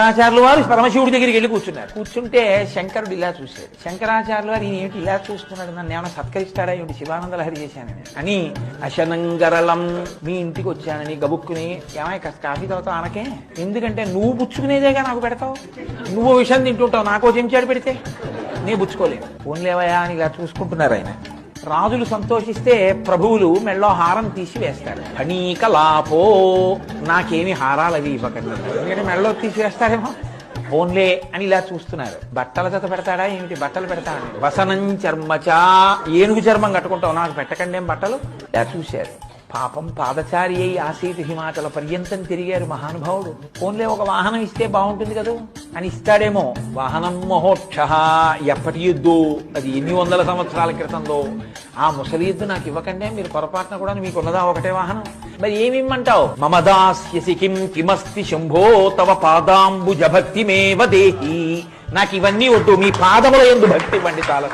శంకరాచార్యులు వారు పరమశివుడి దగ్గరికి వెళ్ళి కూర్చున్నారు. కూర్చుంటే శంకరుడు ఇలా చూశాడు. శంకరాచార్యులు వారు ఈయన ఏమిటి ఇలా చూస్తున్నాడు నన్ను ఏమైనా సత్కరిస్తాడా? ఏమిటి శివానంద లహరి చేశానని అని అశనంగరళం మీ ఇంటికి వచ్చానని గబుక్కుని ఏమై కాఫీ తాగుతావు అనకే ఎందుకంటే నువ్వు పుచ్చుకునేదేగా నాకు పెడతావు? నువ్వు విషయం తింటుంటావు నాకో చెంచాడు పెడితే? నీ పుచ్చుకోలేవు ఓన్లేవయా అని ఇలా చూసుకుంటున్నారు ఆయన. రాజులు సంతోషిస్తే ప్రభువులు మెళ్ళో హారం తీసి వేస్తారు. ఫణీకలాపో నాకేమి హారాలు అవి ఇవ్వకండి. ఎందుకంటే మెళ్ళో తీసి వేస్తారేమో? ఓన్లే అని ఇలా చూస్తున్నారు. బట్టల జత పెడతాడా ఏమిటి? బట్టలు పెడతాడా వసనం చర్మచా ఏనుగు చర్మం కట్టుకుంటావు. నాకు పెట్టకండి ఏం బట్టలు? ఇలా చూశారు. పాపం పాదచారి అయి ఆసీతి హిమాచల పర్యంతం తిరిగారు మహానుభావుడు. ఓన్లే ఒక వాహనం ఇస్తే బాగుంటుంది కదా? అని ఇస్తాడేమో వాహనం మహోక్ష ఎప్పటి యుద్ధు అది ఎన్ని వందల సంవత్సరాల క్రితంలో? ఆ ముసలి యుద్ధు నాకు ఇవ్వకండే మీరు పొరపాటున కూడా మీకు ఉన్నదా ఒకటే వాహనం? మరి ఏమిమ్మంటావు? మమ దాస్యసి కిం కిమస్తి శంభో తవ పాదాంబుజ భక్తిమేవ దేహి. నాకు ఇవన్నీ ఒట్టు మీ పాదముల ఎందు భక్తి ఇవ్వండి చాలా